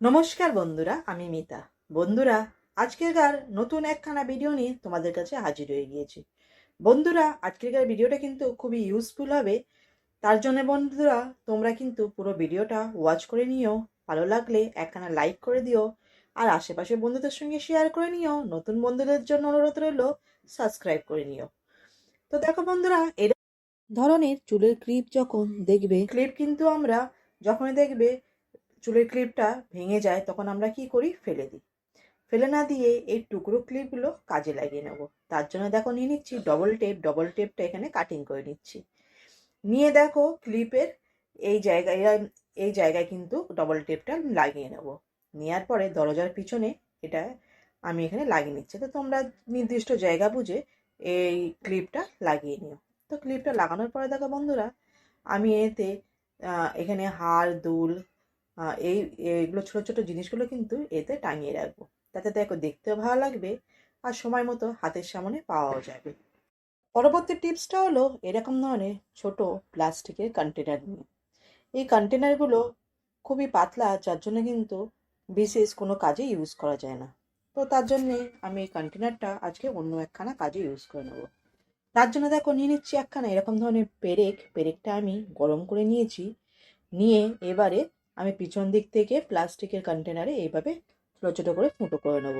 নমস্কার বন্ধুরা, আমি মিতা। বন্ধুরা আজকেরকার নতুন একখানা ভিডিও নিয়ে তোমাদের কাছে হাজির হয়ে গিয়েছি। বন্ধুরা আজকেরকার ভিডিওটা কিন্তু খুবই ইউজফুল হবে। তার জন্য বন্ধুরা, তোমরা কিন্তু পুরো ভিডিওটা ওয়াচ করে নিও। ভালো লাগলে একখানা লাইক করে দিও। আর আশেপাশে বন্ধুদের সঙ্গে শেয়ার করে নিও। নতুন বন্ধুদের জন্য অনুরোধ রইল সাবস্ক্রাইব করে নিও। তো দেখো বন্ধুরা এর ধরনের চুলের ক্লিপ যখন দেখবে ক্লিপ কিন্তু আমরা যখনই দেখবে চুলের ক্লিপটা ভেঙে যায়, তখন আমরা কি করি? ফেলে দিই। ফেলে না দিয়ে এই টুকরো ক্লিপগুলো কাজে লাগিয়ে নেব। তার জন্য দেখো নিয়ে নিচ্ছি ডবল টেপ ডবল টেপটা এখানে কাটিং করে নিচ্ছি। নিয়ে দেখো ক্লিপের এই জায়গায় এই জায়গায় কিন্তু ডবল টেপটা লাগিয়ে নেব। নেওয়ার পরে দরজার পিছনে এটা আমি এখানে লাগিয়ে নিচ্ছি। তো তোমরা নির্দিষ্ট জায়গা বুঝে এই ক্লিপটা লাগিয়ে নিও। তো ক্লিপটা লাগানোর পরে দেখো বন্ধুরা, আমি এতে এখানে হার দুল এই, এইগুলো ছোটো ছোটো জিনিসগুলো কিন্তু এতে টাঙিয়ে রাখব। তাতে দেখো দেখতেও ভালো লাগবে আর সময় মতো হাতের সামনে পাওয়াও যাবে। পরবর্তী টিপসটা হলো এরকম ধরনের ছোট প্লাস্টিকের কন্টেনার নিয়ে। এই কন্টেনারগুলো খুবই পাতলা, যার জন্য কিন্তু বিশেষ কোনো কাজে ইউজ করা যায় না। তো তার জন্যে আমি এই কন্টেনারটা আজকে অন্য একখানা কাজে ইউজ করে নেব। তার জন্য দেখো নিয়ে নিচ্ছি একখানা এরকম ধরনের পেরেক। পেরেকটা আমি গরম করে নিয়েছি। নিয়ে এবারে আমি পিছন দিক থেকে প্লাস্টিকের কন্টেনারে এইভাবে ছোটো ছোটো করে ফুটো করে নেব।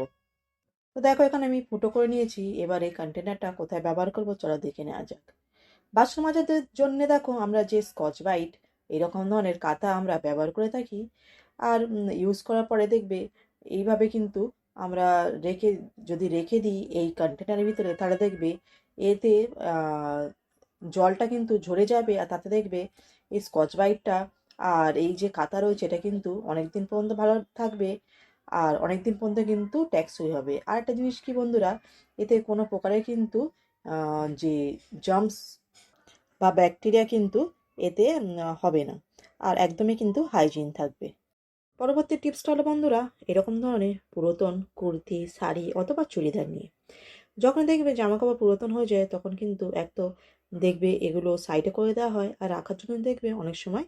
তো দেখো, এখানে আমি ফুটো করে নিয়েছি। এবার এই কন্টেনারটা কোথায় ব্যবহার করব? চলো দেখে নেওয়া যাক। বাসন মাজাদের জন্য দেখো, আমরা যে স্কচ বাইট এরকম ধরনের কাঁথা আমরা ব্যবহার করে থাকি। আর ইউজ করার পরে দেখবে, এইভাবে কিন্তু আমরা রেখে, যদি রেখে দিই এই কন্টেনারের ভিতরে, তাহলে দেখবে এতে জলটা কিন্তু ঝরে যাবে। আর তাতে দেখবে এই স্কচ বাইটটা আর এই যে কাতা রয়েছে, এটা কিন্তু অনেক দিন পর্যন্ত ভালো থাকবে আর অনেক দিন পর্যন্ত কিন্তু ট্যাক্সই হবে। আর একটা জিনিস কি বন্ধুরা, এতে কোনো প্রকারের কিন্তু যে জার্মস বা ব্যাকটেরিয়া কিন্তু এতে হবে না আর একদমই কিন্তু হাইজিন থাকবে। পরবর্তী টিপসটা হলো বন্ধুরা, এরকম ধরনের পুরাতন কুর্তি, শাড়ি অথবা চুড়িদার নিয়ে। যখন দেখবে জামা কাপড় পুরাতন হয়ে যায়, তখন কিন্তু এক তো দেখবে এগুলো সাইডে করে দেওয়া হয় আর রাখার জন্য দেখবে অনেক সময়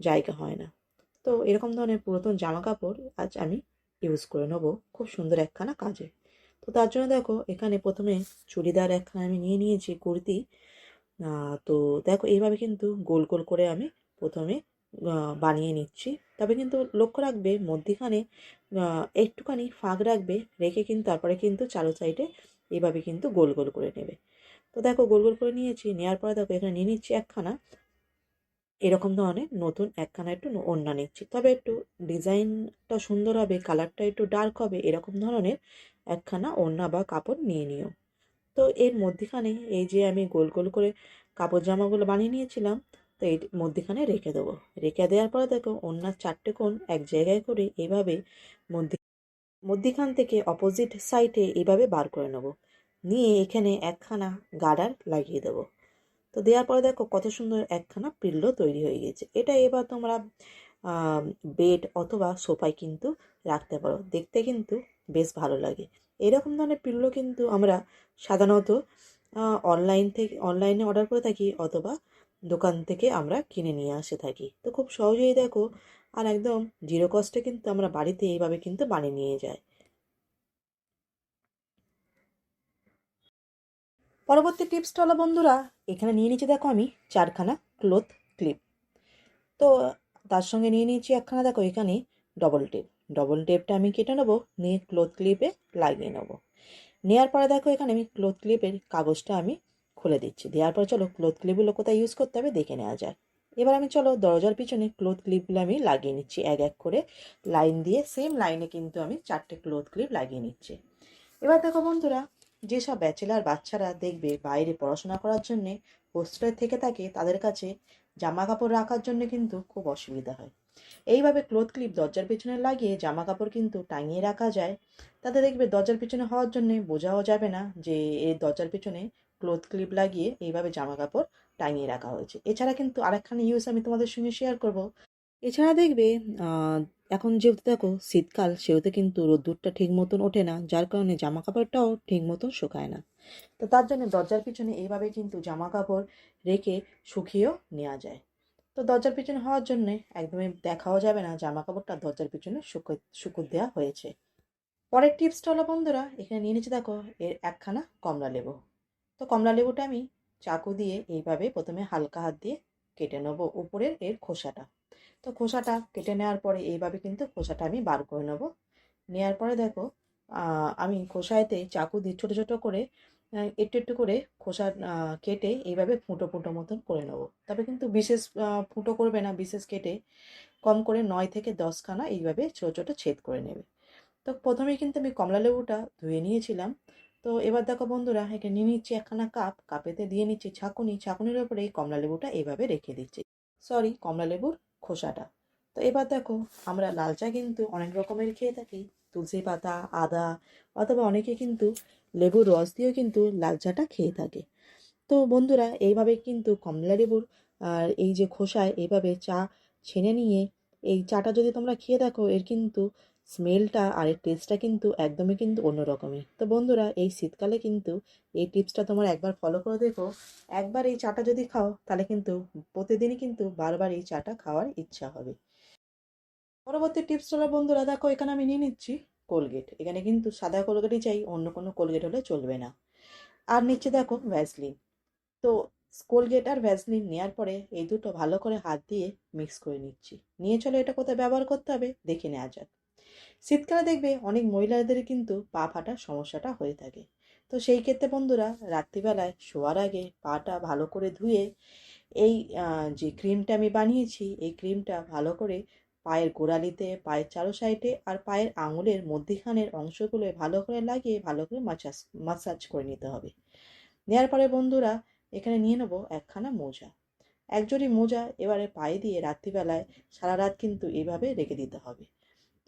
জায়গা হয় না। তো এরকম ধরনের পুরাতন জামা কাপড় আজ আমি ইউজ করে নেব খুব সুন্দর একখানা কাজে। তো তার জন্য দেখো, এখানে প্রথমে চুড়িদার একখানা আমি নিয়ে নিয়েছি, কুর্তি। তো দেখো, এইভাবে কিন্তু গোল গোল করে আমি প্রথমে বানিয়ে নিচ্ছি। তবে কিন্তু লক্ষ্য রাখবে, মধ্যিখানে একটুখানি ফাঁক রাখবে, রেখে কিন্তু তারপরে কিন্তু চারো সাইডে এইভাবে কিন্তু গোল গোল করে নেবে। তো দেখো, গোল গোল করে নিয়েছি নেওয়ার পরে দেখো, এখানে নিয়ে নিচ্ছি একখানা এরকম ধরনের নতুন একখানা একটু ওড়না নিচ্ছি। তবে একটু ডিজাইনটা সুন্দর হবে, কালারটা একটু ডার্ক হবে, এরকম ধরনের একখানা ওড়না বা কাপড় নিয়ে নিও। তো এর মধ্যিখানে এই যে আমি গোল গোল করে কাপড় জামাগুলো বানিয়ে নিয়েছিলাম, তো এই মধ্যিখানে রেখে দেবো। রেখে দেওয়ার পরে দেখো ওড়নার চারটে কোণ এক জায়গায় করে এভাবে মধ্যে, মধ্যিখান থেকে অপোজিট সাইডে এভাবে বার করে নেব। নিয়ে এখানে একখানা গার্ডার লাগিয়ে দেবো। তো দেওয়ার পরে দেখো কত সুন্দর একখানা পিল্লো তৈরি হয়ে গেছে। এটা এবার তোমরা বেড অথবা সোফায় কিন্তু রাখতে পারো। দেখতে কিন্তু বেশ ভালো লাগে। এরকম ধরনের পিল্লো কিন্তু আমরা সাধারণত অনলাইন থেকে অনলাইনে অর্ডার করে থাকি অথবা দোকান থেকে আমরা কিনে নিয়ে আসে থাকি। তো খুব সহজেই দেখো, আর একদম জিরো কস্টে কিন্তু আমরা বাড়িতে এইভাবে কিন্তু বানিয়ে নিয়ে যাই। পরবর্তী টিপসটা হলো, বন্ধুরা, এখানে নিয়ে নিচ্ছি, দেখো আমি চারখানা ক্লোথ ক্লিপ তো তার সঙ্গে নিয়ে নিয়েছি একখানা, দেখো, এখানে ডবল টেপ ডবল টেপটা আমি কেটে নেব, নিয়ে ক্লোথ ক্লিপে লাগিয়ে নেব। নেওয়ার পরে, দেখো, এখানে আমি ক্লোথ ক্লিপের কাগজটা আমি খুলে দিচ্ছি। দেওয়ার পরে চলো ক্লোথ ক্লিপগুলো কোথায় ইউজ করতে হবে দেখে নেওয়া যায় এবার আমি চলো, দরজার পিছনে ক্লোথ ক্লিপগুলো আমি লাগিয়ে নিচ্ছি, এক এক করে লাইন দিয়ে সেম লাইনে কিন্তু আমি চারটে ক্লোথ ক্লিপ লাগিয়ে নিচ্ছি। এবার দেখো, বন্ধুরা যেসব ব্যাচেলার বাচ্চারা দেখবে বাইরে পড়াশোনা করার জন্যে হোস্টেলে থেকে থাকে, তাদের কাছে জামা কাপড় রাখার জন্য কিন্তু খুব অসুবিধা হয়। এইভাবে ক্লোথ ক্লিপ দরজার পিছনে লাগিয়ে জামা কাপড় কিন্তু টাঙিয়ে রাখা যায়। তাতে দেখবে দরজার পিছনে হওয়ার জন্যে বোঝাও যাবে না যে এই দরজার পিছনে ক্লোথ ক্লিপ লাগিয়ে এইভাবে জামা কাপড় টাঙিয়ে রাখা হয়েছে। এছাড়া কিন্তু আরেকখানা ইউজ আমি তোমাদের সঙ্গে শেয়ার করব। এছাড়া দেখবে এখন যেহেতু দেখো শীতকাল, সেহেতু কিন্তু রোদ্দুরটা ঠিক মতন ওঠে না, যার কারণে জামা কাপড়টাও ঠিক মতন শুকায় না। তো তার জন্য দরজার পিছনে এইভাবে কিন্তু জামা কাপড় রেখে শুকিয়েও নেওয়া যায়। তো দরজার পিছনে হওয়ার জন্যে একদমই দেখাও যাবে না জামা কাপড়টা দরজার পিছনে শুকো শুকুর দেওয়া হয়েছে। পরের টিপসটা হলো, বন্ধুরা, এখানে নিয়ে নিচ্ছে দেখো, এর একখানা কমলা লেবু। তো কমলা লেবুটা আমি চাকু দিয়ে এইভাবে প্রথমে হালকা হাত দিয়ে কেটে নেব, উপরের এর খোসাটা। তো খোসাটা কেটে নেওয়ার পরে এইভাবে কিন্তু খোসাটা আমি বার করে নেব। নেওয়ার পরে দেখো আমি খোসাইতে চাকু দিয়ে ছোটো ছোটো করে একটু একটু করে খোসা কেটে এইভাবে ফুটো ফুটো মতন করে নেব। তবে কিন্তু বিশেষ ফুটো করবে না, বিশেষ কেটে কম করে নয় থেকে দশখানা এইভাবে ছোটো ছোটো ছেদ করে নেবে। তো প্রথমেই কিন্তু আমি কমলা লেবুটা ধুয়ে নিয়েছিলাম। তো এবার দেখো বন্ধুরা, এখানে নিয়ে নিচ্ছি একখানা কাপ, কাপেতে দিয়ে নিচ্ছি ছাকুনি। ছাকুনির ওপরে এই কমলা লেবুটা এইভাবে রেখে দিচ্ছি। সরি, কমলা লেবুর খোসাটা। তো এবার দেখো, আমরা লাল চা কিন্তু অনেক রকমের খেয়ে থাকি। তুলসী পাতা, আদা, অথবা অনেকে কিন্তু লেবুর রস দিয়েও কিন্তু লাল চাটা খেয়ে থাকে। তো বন্ধুরা, এইভাবে কিন্তু কমলা লেবুর আর এই যে খোসায় এইভাবে চা ছেনে নিয়ে, এই চাটা যদি তোমরা খেয়ে দেখো, এর কিন্তু স্মেলটা আর টেস্টটা কিন্তু একদমই কিন্তু অন্যরকমই। তো বন্ধুরা, এই শীতকালে কিন্তু এই টিপসটা তোমার একবার ফলো করে দেখো। একবার এই চাটা যদি খাও, তাহলে কিন্তু প্রতিদিনই কিন্তু বারবার এই চাটা খাওয়ার ইচ্ছা হবে। পরবর্তী টিপস হলো বন্ধুরা, দেখো এখানে আমি নিয়ে নিচ্ছি কোলগেট এখানে কিন্তু সাদা কোলগেটই চাই, অন্য কোনো কোলগেট হলে চলবে না। আর নিচ্ছে দেখো ভ্যাসলিন তো কোলগেট আর ভ্যাসলিন নেওয়ার পরে এই দুটো ভালো করে হাত দিয়ে মিক্স করে নিচ্ছি। নিয়ে চলো এটা কোথায় ব্যবহার করতে হবে, দেখে নেওয়া যাক। শীতকালে দেখবে অনেক মহিলাদের কিন্তু পা ফাটার সমস্যাটা হয়ে থাকে। তো সেই ক্ষেত্রে বন্ধুরা, রাত্রিবেলায় শোয়ার আগে পাটা ভালো করে ধুয়ে এই যে ক্রিমটা আমি বানিয়েছি, এই ক্রিমটা ভালো করে পায়ের গোড়ালিতে, পায়ের চারো সাইডে আর পায়ের আঙুলের মধ্যিখানের অংশগুলো ভালো করে লাগিয়ে, ভালো করে মাসাজ মাসাজ করে নিতে হবে। নেওয়ার পরে বন্ধুরা, এখানে নিয়ে নেব একখানা মোজা। এক জোড়ি মোজা এবারে পায়ে দিয়ে রাত্রিবেলায় সারা রাত কিন্তু এভাবে রেখে দিতে হবে।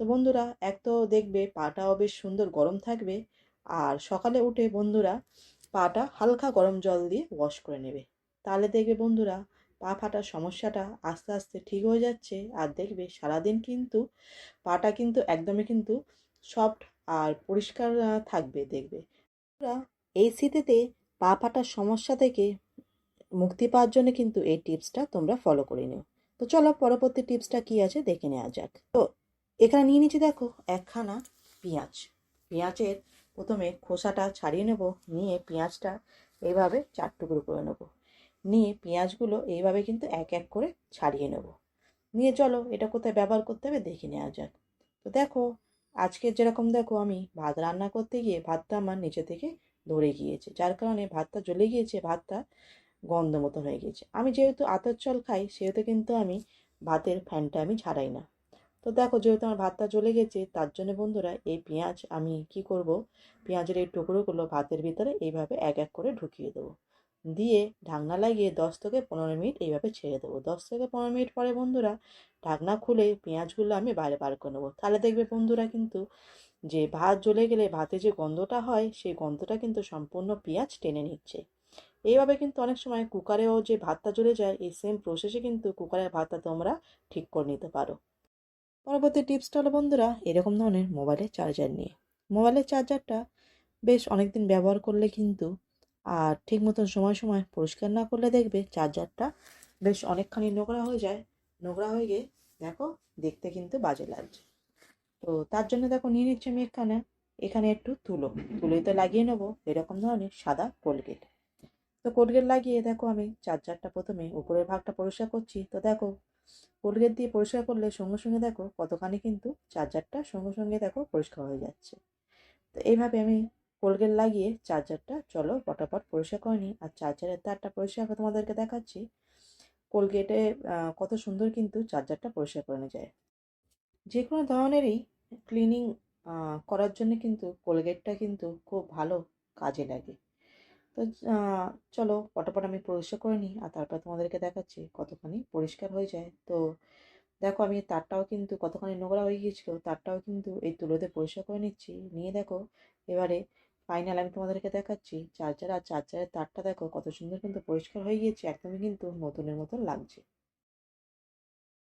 তো বন্ধুরা, এক তো দেখবে পাটাও বেশ সুন্দর গরম থাকবে আর সকালে উঠে বন্ধুরা পাটা হালকা গরম জল দিয়ে ওয়াশ করে নেবে। তাহলে দেখবে বন্ধুরা পা ফাটার সমস্যাটা আস্তে আস্তে ঠিক হয়ে যাচ্ছে আর দেখবে সারাদিন কিন্তু পাটা কিন্তু একদমই কিন্তু সফট আর পরিষ্কার থাকবে দেখবে। এই শীতেতে পা ফাটার সমস্যা থেকে মুক্তি পাওয়ার জন্য কিন্তু এই টিপসটা তোমরা ফলো করে নিও। তো চলো পরবর্তী টিপসটা কি আছে দেখে নেওয়া যাক। তো এখানে নিয়ে নিচ্ছি দেখো একখানা পেঁয়াজ। পেঁয়াজের প্রথমে খোসাটা ছাড়িয়ে নেব, নিয়ে পেঁয়াজটা এইভাবে চার টুকরো করে নেব। নিয়ে পেঁয়াজগুলো এইভাবে কিন্তু এক এক করে ছাড়িয়ে নেব। নিয়ে চলো, এটা কোথায় ব্যবহার করতে হবে দেখে নেওয়া যাক। তো দেখো, আজকে যেরকম দেখো আমি ভাত রান্না করতে গিয়ে ভাতটা আমার নিচে থেকে ধরে গিয়েছে। যার কারণে ভাতটা জ্বলে গিয়েছে, ভাতটা গন্ধ মতো হয়ে গিয়েছে। আমি যেহেতু আতর চল খাই, সেহেতু কিন্তু আমি ভাতের ফ্যানটা আমি ছাড়াই না। তো দেখো যেহেতু আমার ভাতটা জ্বলে গেছে, তার জন্য বন্ধুরা এই পেঁয়াজ আমি কি করব? পেঁয়াজের এই টুকরোগুলো ভাতের ভিতরে এইভাবে এক এক করে ঢুকিয়ে দেবো। দিয়ে ঢাকনা লাগিয়ে দশ থেকে পনেরো মিনিট এইভাবে ছেড়ে দেবো। দশ থেকে পনেরো মিনিট পরে বন্ধুরা ঢাকনা খুলে পেঁয়াজগুলো আমি বাইরে বার করে নেব। তাহলে দেখবে বন্ধুরা কিন্তু যে ভাত জ্বলে গেলে ভাতে যে গন্ধটা হয়, সেই গন্ধটা কিন্তু সম্পূর্ণ পেঁয়াজ টেনে নিচ্ছে। এইভাবে কিন্তু অনেক সময় কুকারেও যে ভাতটা জ্বলে যায়, এই সেম প্রসেসে কিন্তু কুকারের ভাতটা তোমরা ঠিক করে নিতে পারো। পরবর্তী টিপসটা হলো, বন্ধুরা, এরকম ধরনের মোবাইলের চার্জার নিয়ে। মোবাইলের চার্জারটা বেশ অনেক দিন ব্যবহার করলে কিন্তু, আর ঠিক মতন সময় সময় পরিষ্কার না করলে দেখবে চার্জারটা বেশ অনেকখানি নোংরা হয়ে যায়। নোংরা হয়ে গিয়ে, দেখো, দেখতে কিন্তু বাজে লাগছে। তো তার জন্য দেখো, নিয়ে নিচ্ছি আমি এখানে এখানে একটু তুলো। তুলোতে লাগিয়ে নেব, এরকম ধরনের সাদা কোলগেট তো কোলগেট লাগিয়ে দেখো আমি চার্জারটা প্রথমে উপরের ভাগটা পরিষ্কার করছি। তো দেখো কোলগেট দিয়ে পরিষ্কার করলে সঙ্গে সঙ্গে দেখো কতখানি কিন্তু চার্জারটা সঙ্গে সঙ্গে দেখো পরিষ্কার হয়ে যাচ্ছে। তো এইভাবে আমি কোলগেট লাগিয়ে চার্জারটা চলো পটাপট পরিষ্কার করে নিই। আর চার্জারের তারটা পরিষ্কার করে তোমাদেরকে দেখাচ্ছি। কোলগেটে কত সুন্দর কিন্তু চার্জারটা পরিষ্কার করে নিয়ে যায়। যে কোনো ধরনেরই ক্লিনিং করার জন্য কিন্তু কোলগেটটা কিন্তু খুব ভালো কাজে লাগে। তো চলো পটাপট আমি পরিষ্কার করে নিই আর তারপর তোমাদেরকে দেখাচ্ছি কতখানি পরিষ্কার হয়ে যায়। তো দেখো আমি তারটাও কিন্তু কতখানি নোংরা হয়ে গিয়েছিল, তারটাও কিন্তু এই তুলোতে পরিষ্কার করে নিচ্ছি। নিয়ে দেখো, এবারে ফাইনাল আমি তোমাদেরকে দেখাচ্ছি। চার্জার আর চার্জারের তারটা দেখো কত সুন্দর কিন্তু পরিষ্কার হয়ে গিয়েছে, একদমই কিন্তু নতুনের মতন লাগছে।